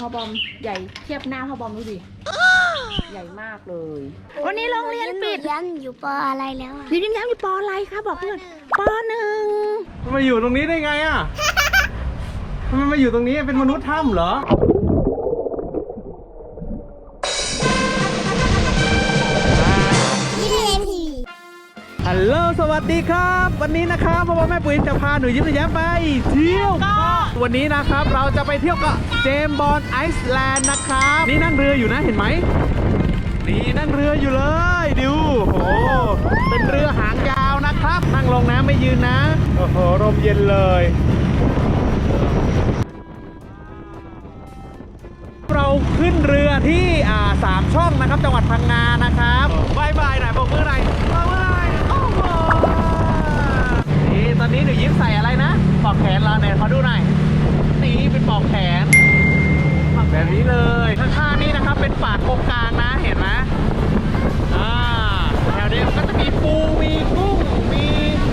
พ่อบอมใหญ่เทียบหน้าพ่อบอมดูดิใหญ่มากเลย วันนี้โรงเรียนปิดยันอยู่ปออะไรแล้วอะยิ้มแย้มอยู่ปออะไรคะบอกเพื่อนปอหนึ่งมาอยู่ตรงนี้ได้ไงอะทำไมมาอยู่ตรงนี้เป็นมนุษย์ถ้ำเหรอ สวัสดีครับ วันนี้นะครับพ่อพ่อแม่ปุ๋ยจะพาหนูยิ้มหนูแย้มไป เที่ยวเกาะวันนี้นะครับเราจะไปเที่ยวเกาะเจมส์บอลไอซ์แลนด์นะครับ นี่นั่งเรืออยู่นะเห็นไหมนี่นั่งเรืออยู่เลยดูโอ้โหเป็นเรือหางยาวนะครับ นั่งลงน้ำไม่ยืนนะโอ้โหลมเย็นเลยเราขึ้นเรือที่อ่าสามช่องนะครับ จังหวัดพังงานะครับบายบายหน่อยบอกมือหน่อยบอกมือหน่อยโอ้โห นี่ตอนนี้หนูยิ้มใส่อะไรนะปลอกแขนเราเนี่ยขอดูหน่อยนี่เป็นปลอกแขนแบบนี้เลยข้างๆนี่นะครับเป็นป่าโกงกลางนะเห็นไหมอ่าแถวนี้ก็จะมีปูมีกุ้งมี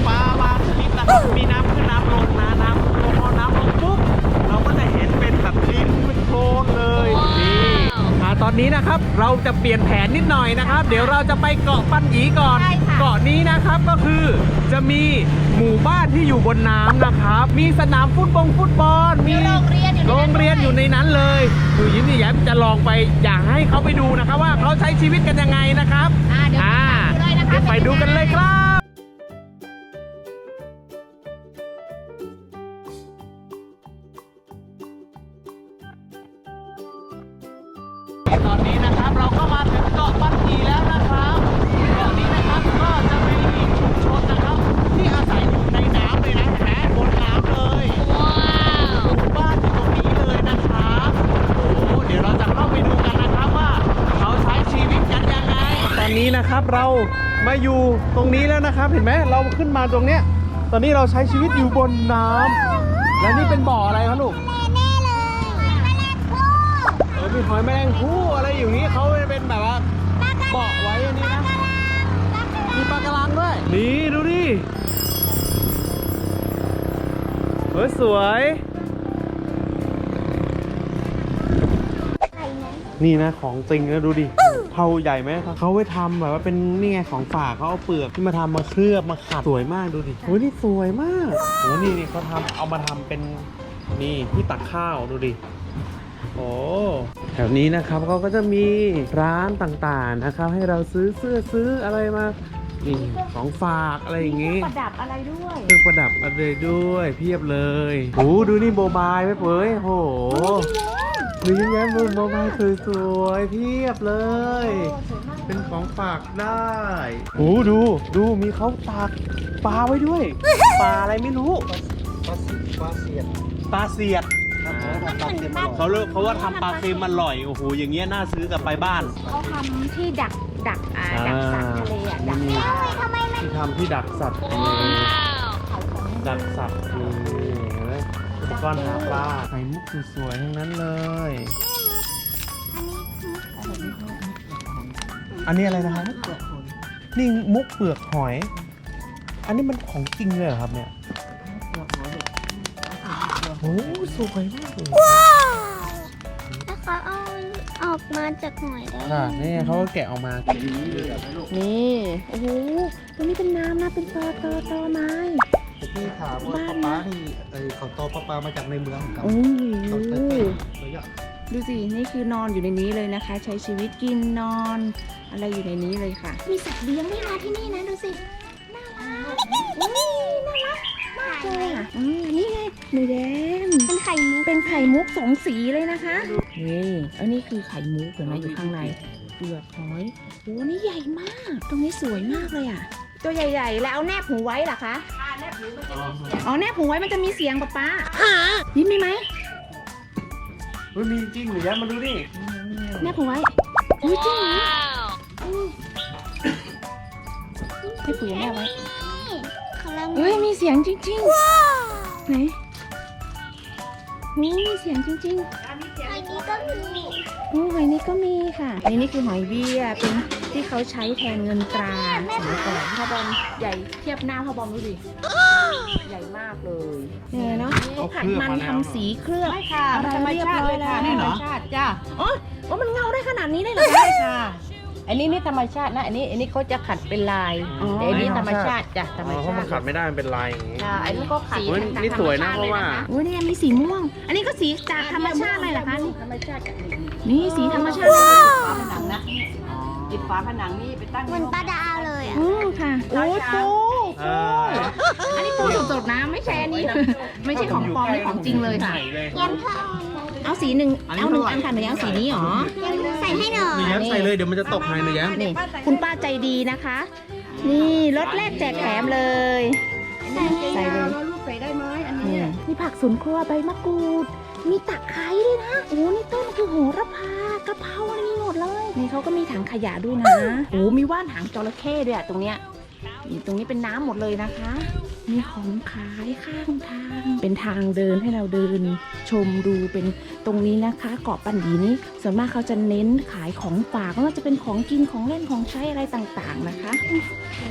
ปลาบางชนิดนะครับมีน้ำขึ้นน้ำลงนะน้ำลงพอน้ำลงปุ๊บเราก็จะเห็นเป็นแบบดินเป็นโคลนเลยนี่อ่าตอนนี้นะครับเราจะเปลี่ยนแผนนิดหน่อยนะครับ เดี๋ยวเราจะไปเกาะปันหยีก่อน เกาะนี้นะครับก็คือจะมีหมู่บ้านที่อยู่บนน้ำนะครับ มีสนามฟุตบงฟุตบอลมีโรงเรียนอยู่ในโรงเรียนอยู่ในนั้นเลยหนูยิ้มนี่แย้มจะลองไปอยากให้เขาไปดูนะครับ ว่าเขาใช้ชีวิตกันยังไงนะครับอ่าเดี๋ยวอ่าไปดูเลยนะคะไปดูกันเลยครับ ที่อาศัยอยู่ในน้ำเลยนะเห็นไหมบนน้ำเลยว้าวหมู่บ้านอยู่ตรงนี้เลยนะครับโอ้โหเดี๋ยวเราจะเข้าไปดูกันนะครับว่าเขาใช้ชีวิตกันยังไง ตอนนี้นะครับเรามาอยู่ตรงนี้แล้วนะครับ เห็นไหมเราขึ้นมาตรงเนี้ย ตอนนี้เราใช้ชีวิตอยู่บนน้ำและนี่เป็นบ่ออะไรครับลูกแน่เลยแมลงภู่เออมีหอยแมลงภู่อะไรอยู่นี่เขาเป็นแบบว่าเบาะไว้อันนี้นะ มีปลากระลังด้วย นี่ดูดิ เฮ้ยสวย นี่นะของจริงนะดูดิเผาใหญ่ไหมเขาไว้ทำแบบว่าเป็นนี่ไงของฝากเขาเอาเปลือกที่มาทำมาเคลือบมาขัดสวยมากดูดิโอ้ยนี่สวยมากโอ้นี่นี่เขาทำเอามาทำเป็นนี่ที่ตักข้าวดูดิ โอ้แถวนี้นะครับเขาก็จะมีร้านต่างๆนะครับ ให้เราซื้อเสื้อซื้ออะไรมา นี่ของฝากอะไรอย่างงี้ ประดับอะไรด้วยเครื่องประดับอะไรด้วยเพียบเลยโอ้ดูนี่โบบายไหมเป้ยโหดูยิ้มแย้มดูโบบายสวยๆเพียบเลย เป็นของฝากได้โอ้ดูดูมีเขาตากปลาไว้ด้วย ปลาอะไรไม่รู้ปลาปลาเสียดปลาเสียด ครับผมปลาเค็มอร่อยเขาเลิกเขาว่าทำปลาเค็มอร่อยโอ้โหอย่างเงี้ยน่าซื้อกลับไปบ้าน เขาทำที่ดักดักอ่าดักสัตว์ทะเลอะดักนี่ทำไมมันที่ทำที่ดักสัตว์ทะเลดักสัตว์นี่เห็นไหมอุปกรณ์หาปลาไข่มุกสวยๆทั้งนั้นเลย อันนี้อะไรนะครับนี่มุกเปลือกหอย อันนี้มันของจริงเลยเหรอครับเนี่ย โอ้สวยมากเลยแล้วเขาเอาออกมาจากหอยได้อ่านี่เขาก็แกะออกมานี่โอ้โหตรงนี้เป็นน้ำนะเป็นตอตอตอไม้ที่ถามว่าปลาปลานี่เออเขาโตปลาปลามาจากในเมืองครับโอ้เราโหเต้นระยะดูสิ นี่คือนอนอยู่ในนี้เลยนะคะ ใช้ชีวิตกินนอน อะไรอยู่ในนี้เลยค่ะ มีสัตว์เลี้ยงด้วยนะที่นี่นะดูสิ เลใช่ยค่ะอืมนี่ไงหนูแดงเป็นไข่มุกเป็นไข่มุกสองสีเลยนะคะนี่อันนี้คือไข่มุกเห็นไหมอยู่ข้างในเปลือกหอยโอ้นี่ใหญ่มาก ตรงนี้สวยมากเลยอะ ตัวใหญ่ๆ แล้วเอาแนบหูไว้เหรอคะอ๋อแนบหูไว้มันจะมีเสียงป๊าป๊ายิ้มมีไหมเฮ้ยมีจริงหรือยังมาดูดิแนบหูไว้อุ้ยจริงเหรออืมให้ปุ๋ยแนบไว้นี่ เขาเริ่มเฮ้ยมีเสียงจริงๆ ไหนโอ้มีเสียงจริงไข่นี้ก็มีๆโอ้หอยนี้ก็มีค่ะอันนี้คือหอยเบี้ยเป็นที่เขาใช้แทนเงินตราสมัยก่อนพ่อบอมใหญ่เทียบหน้าพ่อบอมดูดิใหญ่มากเลยเนี่ยเนาะเขาผัดมันทำสีเคลือบไม่ค่ะอะไรธรรมเรียบชาติร้อเลยยแล้วค่ะนี่เหรออ๋อว่ามันเงาได้ขนาดนี้ได้เหรอคะใช่ค่ะ อันนี้นี่ธรรมชาตินะ อันนี้อันนี้เขาจะขัดเป็นลายอ๋อ แต่อันนี้ธรรมชาติจ้ะธรรมอ๋อเพชาราะมันติขัดไม่ได้มันเป็นลายอย่างนี้ค่ะอันนี้ก็ขัดสีเฮ้ยต่างๆนี่สวยนะธรรมชติเพราะว่าลยนคอุ้ยนี่มีสีม่วง อันนี้ก็สีจากธรรมชาติเลยเหรอคะธรรมชาติจ้ะนี่สีธรรมชาติฝาผนังนะติดฝาผนังนี่ไปตั้ง เหมือนปลาดาวเลยอะ อือค่ะ โอ้ยปู เอออันนี้ปูสดๆนะไม่ใช่อันนี้ ไม่ใช่ของปลอมนี่ของจริงเลยค่ะเลยยังเพิ่มเอา สีหนึ่งเอาหนึ่งอันค่ะหนูเอาสีนี้หรอยังใส่ให้หน่อยหนูแย้มใส่เลยเดี๋ยวมันจะตกให้หนูแย้มนี่คุณป้าใจดีนะคะ นี่รถแรกแจกแถมเลย ใส่เลย ลูกใส่ได้ไหมอันนี้นี่มีผักสวนครัวใบมะกรูด มีตะไคร้ด้วยนะ โอ้นี่ต้นคือโหระพากระเพราอะไรมีหมดเลย นี่เขาก็มีถังขยะด้วยนะ โอ้มีว่านหางจระเข้ด้วยอะตรงเนี้ย นี่ตรงนี้เป็นน้ำหมดเลยนะคะ มีของขายข้างทาง เป็นทางเดินให้เราเดิน ชมดูเป็นตรงนี้นะคะ เกาะปันดีนี้ส่วนมากเขาจะเน้นขายของฝากไม่ว่าจะเป็นของกินของเล่นของใช้อะไรต่างๆนะคะ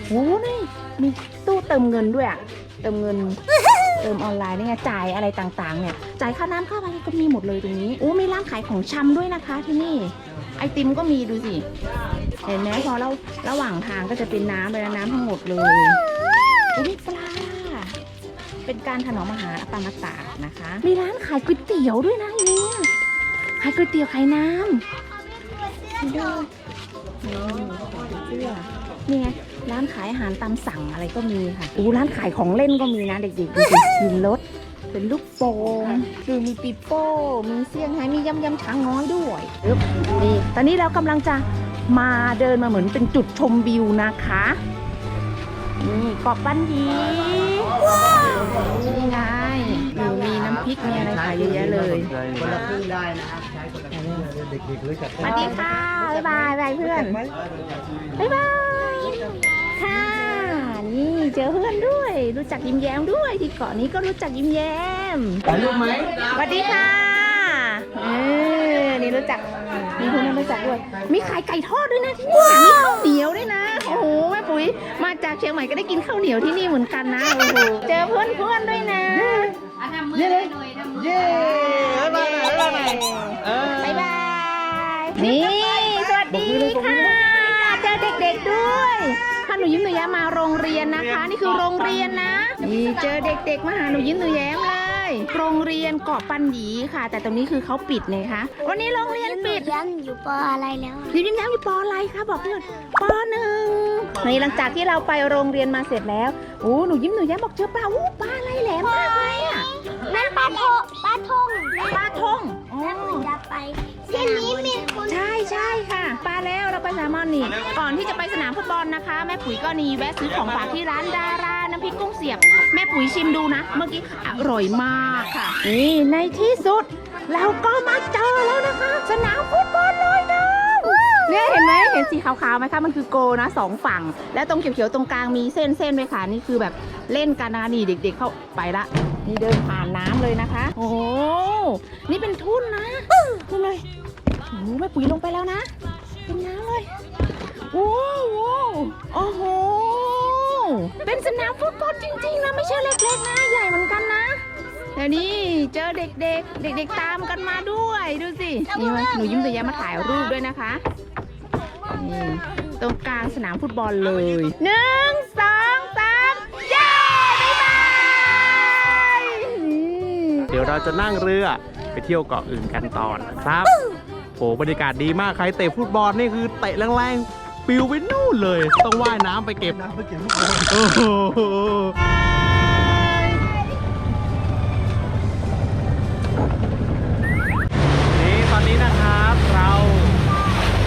โอ้นี่มีตู้เติมเงินด้วยอะเติมเงินเติมออนไลน์นี่ไงจ่ายอะไรต่างๆเนี่ยจ่ายค่าน้ำค่าไฟก็มีหมดเลยตรงนี้โอ้มีร้านขายของชำด้วยนะคะที่นี่ ไอติมก็มีดูสิ เห็นไหมพอเราระหว่างทางก็จะเป็นน้ำเลยนะน้ำทั้งหมดเลยอุ้ยปลา เป็นการถนอมอาหารอปามาตานะคะ มีร้านขายก๋วยเตี๋ยวด้วยนะเนี่ยขายก๋วยเตี๋ยวขายน้ำดูนี่เสื้อนี่ไงร้านขายอาหารตามสั่งอะไรก็มีค่ะอู้ร้านขายของเล่นก็มีนะเด็กๆดูสิมีรถ เป็นลูกโป่งคือมีปีโป้ มีเซี่ยงไฮ้มียำยำช้างน้อยด้วยอึ๊บนี่ตอนนี้เรากำลังจะมาเดินมาเหมือนเป็นจุดชมวิวนะคะ นี่เกาะปันดีนี่ไงอยู่มีน้ำพริกมีอะไรขายเยอะแยะเลยคนละครึ่งได้นะครับใช้คนละครึ่งได้เด็กๆรู้จักสวัสดีค่ะบ๊ายบายบายเพื่อนบ๊ายบายค่ะ นี่เจอเพื่อนด้วย รู้จักยิ้มแย้มด้วยที่เกาะนี้ก็รู้จักยิ้มแย้มถ่ายรูปไหมสวัสดีค่ะเออนี่รู้จักมีเพื่อนรู้จักด้วย มีขายไก่ทอดด้วยนะที่นี่มีข้าวเหนียวด้วยนะโอ้โหแม่ปุ๋ยมาจากเชียงใหม่ก็ได้กินข้าวเหนียวที่นี่เหมือนกันนะโอ้โหเจอเพื่อนเพื่อนๆด้วยนะอันทำมือให้หน่อยทำมือเย้บ๊ายบายหน่อยบ๊ายบายหน่อยเออบ๊ายบายนี่สวัสดีค่ะเจอเด็กๆด้วย ถ้าหนูยิ้มหนูแย้มมาโรงเรียนนะคะ นี่คือโรงเรียนนะนี่เจอเด็กๆมาหาหนูยิ้มหนูแย้มเลย โรงเรียนเกาะปันหยีค่ะ แต่ตรงนี้คือเขาปิดเลยคะ วันนี้โรงเรียนปิด ยังอยู่ปออะไรแล้วอะหนูยิ้มแย้มอยู่ปออะไรคะบอกเพื่อนปอหนึ่งนี่หลังจากที่เราไปโรงเรียนมาเสร็จแล้วโอ้หนูยิ้มหนูแย้มบอกเจอปลาอู้ปลาอะไรแหลมมากเลยอะนั่นปลาโทปลาทงปลาทงอ๋อแม่คุณจะไป เส้นนี้มีคนใช่ใช่ค่ะปลาแล้วเราไปสนามบอลนี่ ก่อนที่จะไปสนามฟุตบอลนะคะ แม่ปุ๋ยก็นีแวะซื้อของฝากที่ร้านดาราน้ำพริกกุ้งเสียบ แม่ปุ๋ยชิมดูนะ เมื่อกี้อร่อยมากค่ะ นี่ในที่สุด เราก็มาเจอแล้วนะคะ สนามฟุตบอลลอยน้ำเนี่ยเห็นไหมเห็นสีขาวๆไหมคะมันคือโกนะสองฝั่ง แล้วตรงเขียวๆตรงกลางมีเส้นเส้นๆด้วยค่ะนี่คือแบบเล่นกันนะนี่เด็ก ๆ เข้าไปละนี่เดินผ่านน้ำเลยนะคะ โอ้โหนี่เป็นทุ่นนะทุ่นเลย โอ้โหแม่ปุ๋ยลงไปแล้วนะ เป็นน้ำเลยโอ้โหโอ้โห เป็นสนามฟุตบอลจริงๆนะไม่ใช่เล็กๆนะ ใหญ่เหมือนกันนะแต่นี่เจอเด็กๆ เด็กๆตามกันมาด้วย ดูสิ นี่มาหนูยิ้มตัวแย้มมาถ่ายรูปด้วยนะคะนี่ตรงกลางสนามฟุตบอลเลยหนึ่งสองสามเย้บ๊ายบายอืมเดี๋ยวเราจะนั่งเรือไปเที่ยวเกาะอื่นกันต่อนะครับโห บรรยากาศดีมากใครเตะฟุตบอลนี่คือเตะแรงๆปิวไปนู่นเลย ต้องว่ายน้ำไปเก็บน้ำไปเก็บลูกบอลโอ้โหนี่ตอนนี้นะครับเรา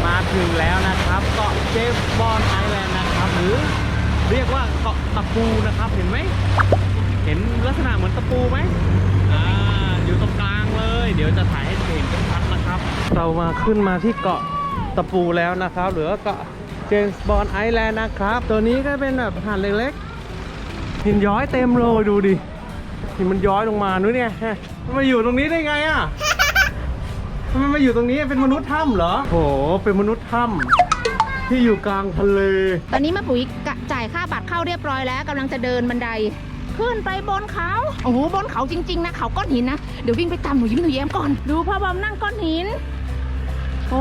มาถึงแล้วนะครับเกาะเจฟบอนไอแลนด์นะครับหรือเรียกว่าเกาะตะปูนะครับเห็นไหมเห็นลักษณะเหมือนตะปูไหมอ่าอยู่ตรงกลางเลย เดี๋ยวจะถ่ายให้เห็นชัดๆนะครับ เรามาขึ้นมาที่เกาะตะปูแล้วนะครับ หรือว่าเกาะเจมส์บอนไอแลนด์นะครับ ตัวนี้ก็เป็นแบบหาดเล็กๆหินย้อยเต็มเลยดูดิหินมันย้อยลงมานู้นเนี่ยฮะมันมาอยู่ตรงนี้ได้ไงอะทำไมมาอยู่ตรงนี้เป็นมนุษย์ถ้ำเหรอโหเป็นมนุษย์ถ้ำที่อยู่กลางทะเล ตอนนี้แม่ปุ๋ยกะจ่ายค่าบัตรเข้าเรียบร้อยแล้วกำลังจะเดินบันได ขึ้นไปบนเขาโอ้โหบนเขาจริง ๆ นะเขาก้อนหินนะเดี๋ยววิ่งไปตามหนูยิ้มหนูแย้มก่อน ดูพ่อบอมนั่งก้อนหิน พ่อ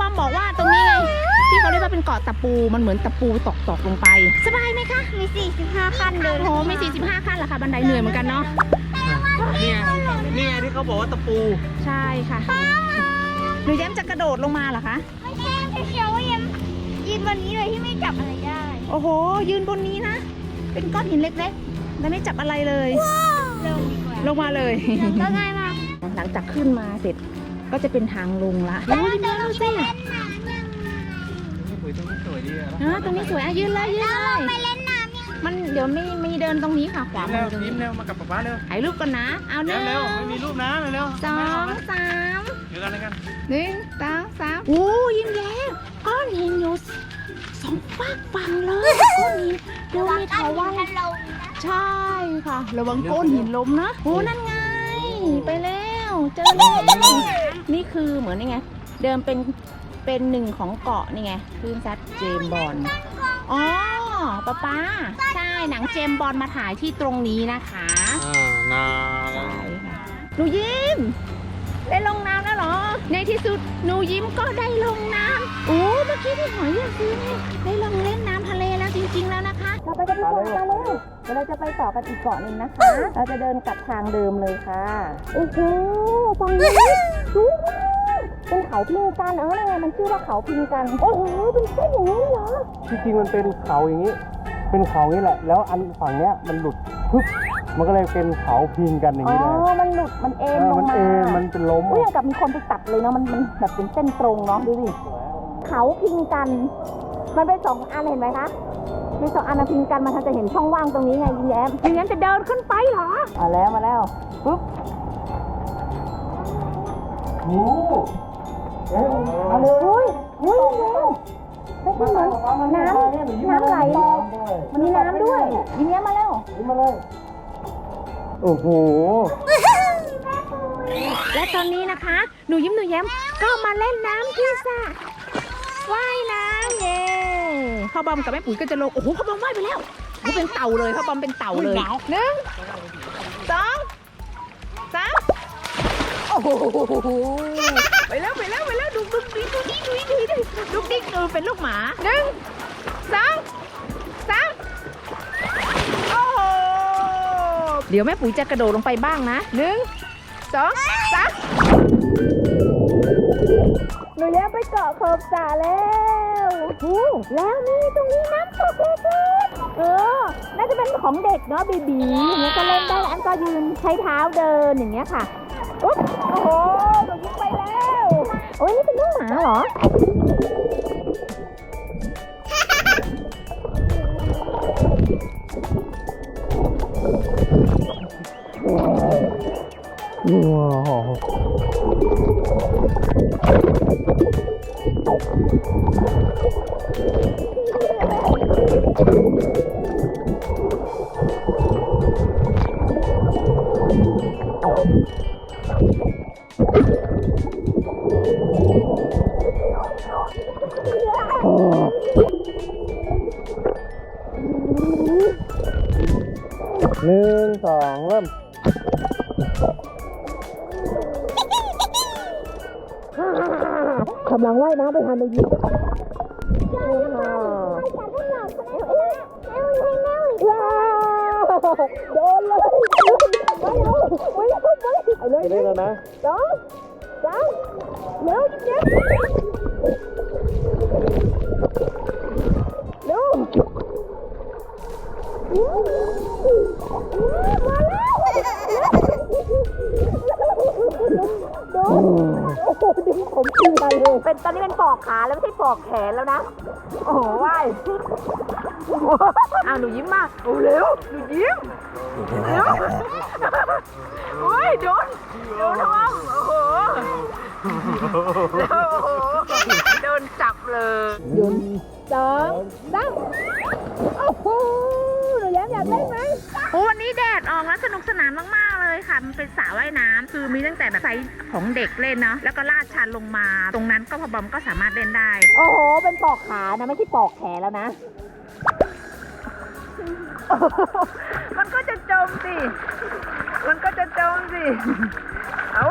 บอมบอกว่าตรงนี้ไง ที่เขาเรียกว่าเป็นเกาะตะปู มันเหมือนตะปูตกตกๆลงไป สบายไหมคะ มี 45 ขั้นเดินโอ้โหมี 45 ขั้นเหรอคะ บันไดเหนื่อยเหมือนกันเนาะนี่ไงนี่ไงที่เขาบอกว่าตะปู ใช่ค่ะ หนูแย้มจะกระโดดลงมาเหรอคะ ไม่ใช่เชียวว่ายังยืนบนนี้เลยที่ไม่จับอะไรได้ โอ้โห ยืนบนนี้นะ เป็นก้อนหินเล็กๆ แล้วไม่จับอะไรเลยเร็วดีกว่าลงมาเลย ก็ง่ายมาก หลังจากขึ้นมาเสร็จ ก็จะเป็นทางลงละโอ้ยยิ้มดูสิสวยตรงนี้สวยดีอะอ่าตรงนี้สวยอะยืนเลยยืนเลยไปเล่นน้ำยังมันเดี๋ยวไม่มีเดินตรงนี้ค่ะขวายิ้มมืเร็วอตรงยิ้นี้มเร็วมากับป๊าป๊าเร็วถ่ายรูปกันนะเอาหเร็นึ่วงเร็วไม่มีรูปนะเร็วสองมามาสามเดี๋ยวกันเลยกันหนึ่งสองสามโอ้ยิ้มแย้มก้อนหินอยู่สองฝากฝั่งเลยก้อนหินเดี๋ยวมีเถาวันทันลงใช่ค่ะ ระวังก้อนหินล้มนะโอ้นั่นไง ไปแล้วเจอแล้ว นี่คือเหมือนนี่ไง เดิมเป็นเป็นหนึ่งของเกาะนี่ไงคลื่นซัดเจมส์บอลอ๋อป้าป้าใช่หนังเจมส์บอลมาถ่ายที่ตรงนี้นะคะอ่านาใช่ค่ะหนูยิ้ม ได้ลงน้ำแล้วเหรอ ในที่สุดหนูยิ้มก็ได้ลงน้ำโอ้เมื่อกี้ที่หอยอยากซื้อเนี่ยได้ลงเล่นน้ำทะเลแล้วจริง ๆ แล้วนะคะ เราไปกันดีกว่าค่ะเร็วเดี๋ยวเราจะไปต่อกันอีกเกาะหนึ่งนะคะ เราจะเดินกลับทางเดิมเลยค่ะ โอ้โหฟังนี้สูงมากเป็นเขาพิงกันเออไงมันชื่อว่าเขาพิงกัน โอ้โห เป็นเส้นอย่างนี้เหรอ ที่จริงมันเป็นเขาอย่างนี้ เป็นเขาอย่างนี้แหละ แล้วอันฝั่งเนี้ยมันหลุดปึ๊บมันก็เลยเป็นเขาพิงกันอย่างอ๋อนี้เลยมันหลุด มันเอ็นเออลงมันมาเองมันเป็นล้มเมื่อะอกับมีคนไปตัดเลยเนาะ มันมันแบบเป็นเส้นตรงเนาะ ดูดิ เขาพิงกัน มันเป็นสองอันเห็นไหมคะ มีสองอันนะพิงกันมันจะเห็นช่องว่างตรงนี้ไงยิ้มแย้มยิ้มแย้มจะเดินขึ้นไปเหรอมาแล้วมาแล้วปุ๊บโอ้มาเลยอุ้ยอุ้ยยิ้มแย้มไม่ใช่เหมือนน้ำน้ำไหลมันมีน้ำด้วยยิ้มแย้มมาแล้วมาเลยโอ้โหและตอนนี้นะคะ หนูยิ้มหนูแย้มก็มาเล่นน้ำที่สระว่ายน้ำเย่ พ่อบอมกับแม่ปุ๋ยก็จะลง โอ้โหพ่อบอมว่ายไปแล้วโอ้โหเป็นเต่าเลยพ่อบอมเป็นเต่าเลยหนึ่งสองสามโอ้โหไปแล้วไปแล้วไปแล้วดูดูดิดูดิดูดิดูดิดูดิดูเป็นลูกหมาหนึ่งสองสามโอ้โหเดี๋ยวแม่ปุ๋ยจะกระโดดลงไปบ้างนะหนึ่งสองสามหนูแย้มไปเกาะขอบสระแล้ว โอ้แล้วนี่ตรงนี้น้ำตกเล็กๆเออ น่าจะเป็นของเด็กเนาะบีบีอย่างเงี้ยก็เล่นได้อันก็ยืนใช้เท้าเดินอย่างเงี้ยค่ะอุ๊บโอ้โหหนูยิงไปแล้ว โอ้ยนี่เป็นน้องหมาเหรอ หนึ่งสองเริ่มกำลังว่ายน้ำไปทานไปยิงว้าวโดนเลยไม่เอาไม่เอาไม่เอาเลยไปเล่นแล้วนะสองสามเร็วเจ๊เโอ้โหดึงผมขึ้นมาเลยเป็นตอนนี้เป็นปอกขาแล้วไม่ใช่ปอกแขนแล้วนะ โอ้โหว่ายอ้าวหนูยิ้มมากโอ้เร็วหนูยิ้มเร็วโอ้ยโดนโดนท้องโอ้โหโอ้โหโดนจับเลยหยุดสองสามโอ้โห อยากเล่นไหมโอ้วันนี้แดดออกแล้วสนุกสนานมาก ๆ เลยค่ะ มันเป็นสระว่ายน้ำคือมีตั้งแต่แบบไซส์ของเด็กเล่นเนาะ แล้วก็ลาดชันลงมา ตรงนั้นก็พอบอมก็สามารถเล่นได้ โอ้โห เป็นปอกขานะ ไม่ใช่ปอกแขนแล้วนะ มันก็จะจมสิ มันก็จะจมสิ เอา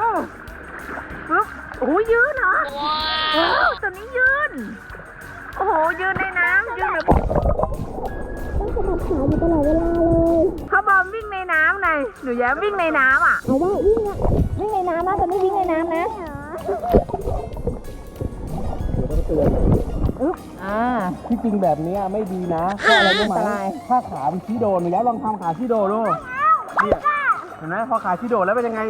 ปึ๊บโอ้ยยืดเนาะตัวนี้ยืน โอ้โห ยืนในน้ำยืนแบบต้องสะบัดขาอยู่ตลอดเวลาเลยพ่อบอมวิ่งในน้ำไงหนูแย้มวิ่งในน้ำอะเอาว่าวิ่งอะวิ่งในน้ำนะตอนนี้วิ่งในน้ำนะอ่าที่จริงแบบนี้ไม่ดีนะเพราะอะไรรู้ไหมอันตรายถ้าขามันชี้โดนหนูย้ายลองทำขาชี้โดดูเนี่ยเห็นไหมพอขาชี้โดนแล้วเป็นยังไง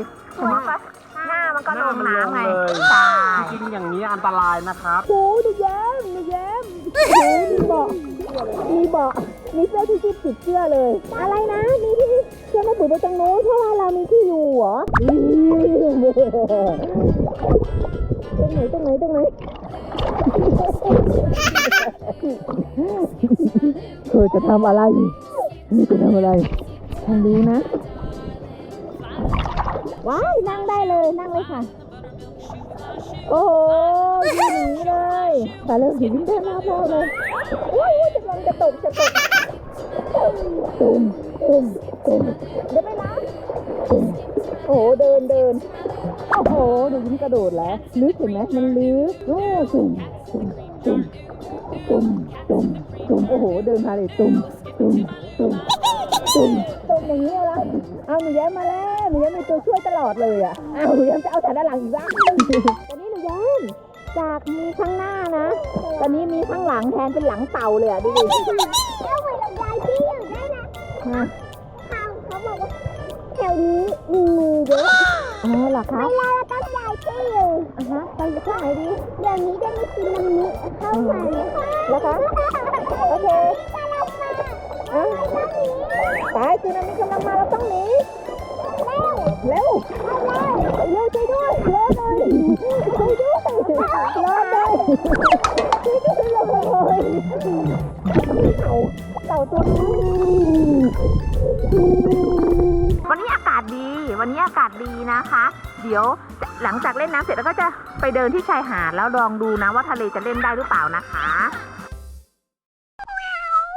หน้ามันก็ลงน้ำไงหน้ามันลงเลยใช่จริงๆอย่างนี้อันตรายนะครับโอ้ดูแย้มดูแย้มโอ้มีเบาะมีเบาะ มีเสื้อที่จิบติดเสื้อเลย อะไรนะ มีที่เสื้อไม่ปุ๋ยไปตรงนู้นเพราะว่าเรามีที่อยู่เหรอตรงไหนตรงไหนตรงไหนเธอจะทำอะไรจะทำอะไรฉันรู้นะ ว้ายนั่งได้เลยนั่งเลยค่ะ โอ้โหยืนอย่างนี้เลยแต่เริ่มถึงเดินมาพอเลยโอ้ยจะลงจะตกจะตก ตุ่มตุ่มตุ่มเดี๋ยวไปนะตุ่มโอ้โหเดินเดินโอ้โหดูยิ้มกระโดดแล้วลึกเห็นไหมมันลึกโอ้ตุ่มตุ่มตุ่มตุ่มตุ่มตุ่มโอ้โห เดินพาเลยตุ่มตุ่มตุ่มตุ่มตุ่มอย่างนี้ละเอาหนูแย้มมาแล้วหนูแย้มมีตัวช่วยตลอดเลยอะเอาหนูแย้มจะเอาแต่ด้านหลังอีกบ้างตอนนี้หนูแย้มจากมีข้างหน้านะ ตอนนี้มีข้างหลังแทนเป็นหลังเต่าเลยอะดูดิ เขาเขาบอกว่าแถวนี้มีงูเยอะอ๋อเหรอคะเวลาเราต้องยายที่อยู่อะฮะไปข้างไหนดีเดี๋ยวนี้ได้ไม่กินน้ำนี้เข้ามาเลยค่ะแล้วคะโอเคตาเรามาอะต้องหนีตายคือนามิกำลังมาเราต้องหนีเร็วเร็วช่วยด้วยเร็ว นะคะ เดี๋ยวหลังจากเล่นน้ำเสร็จแล้วก็จะไปเดินที่ชายหาดแล้วลองดูนะว่าทะเลจะเล่นได้หรือเปล่านะคะ